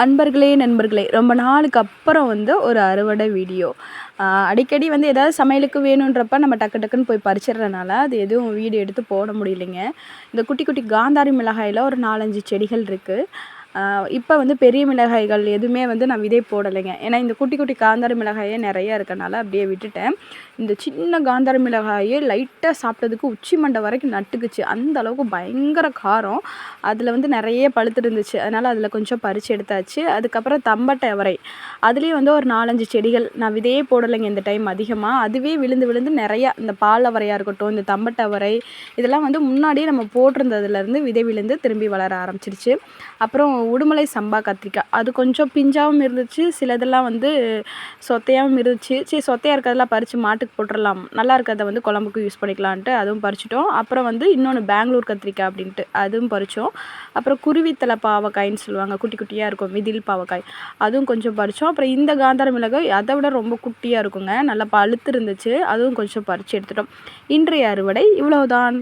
அன்பர்களே நண்பர்களே ரொம்ப நாளுக்கு அப்புறம் வந்து ஒரு அறுவடை வீடியோ. அடிக்கடி வந்து ஏதாவது சமையலுக்கு வேணுன்றப்ப நம்ம டக்கு டக்குன்னு போய் பறிச்சிடுறனால அது எதுவும் வீடியோ எடுத்து போட முடியலைங்க. இந்த குட்டி குட்டி காந்தாரி மிளகாயில் ஒரு நாலஞ்சு செடிகள் இருக்குது இப்போ வந்து பெரிய மிளகாய்கள் எதுவுமே வந்து நான் விதை போடலைங்க. ஏன்னா இந்த குட்டி குட்டி காந்தார மிளகாயே நிறையா இருக்கனால அப்படியே விட்டுட்டேன். இந்த சின்ன காந்தார மிளகாயே லைட்டாக சாப்பிட்டதுக்கு உச்சி மண்டை வரைக்கும் நட்டுக்குச்சு. அந்த அளவுக்கு பயங்கர காரம். அதில் வந்து நிறைய பழுத்து இருந்துச்சு. அதனால் அதில் கொஞ்சம் பறித்து எடுத்தாச்சு. அதுக்கப்புறம் தம்பட்டை அவரை. அதுலேயும் வந்து ஒரு நாலஞ்சு செடிகள். நான் விதையே போடலைங்க இந்த டைம் அதிகமாக அதுவே விழுந்து விழுந்து நிறையா இந்த பால் அவரையாக இருக்கட்டும் இந்த தம்பட்டை அவரை இதெல்லாம் வந்து முன்னாடியே நம்ம போட்டிருந்ததுலேருந்து விதை விழுந்து திரும்பி வளர ஆரம்பிச்சிருச்சு. அப்புறம் உடுமலை சம்பா கத்திரிக்காய். அது கொஞ்சம் பிஞ்சாகவும் இருந்துச்சு சிலதெல்லாம் வந்து சொத்தையாகவும் இருந்துச்சு. சரி சொத்தையாக இருக்கிறதெல்லாம் பறித்து மாட்டுக்கு போட்டுடலாம் நல்லா இருக்கிறத வந்து குழம்புக்கு யூஸ் பண்ணிக்கலான்ட்டு அதுவும் பறிச்சிட்டோம். அப்புறம் வந்து இன்னொன்று பெங்களூர் கத்திரிக்காய் அப்படின்ட்டு அதுவும் பறித்தோம் அப்புறம் குருவித்தலை பாவக்காய்ன்னு சொல்லுவாங்க குட்டி குட்டியாக இருக்கும் மிதில் பாவக்காய். அதுவும் கொஞ்சம் பறித்தோம் அப்புறம் இந்த காந்தார மிளகாய் அதை விட ரொம்ப குட்டியாக இருக்குங்க. நல்லா பழுத்து இருந்துச்சு. அதுவும் கொஞ்சம் பறித்து எடுத்துட்டோம். இன்றைய அறுவடை இவ்வளவுதான்.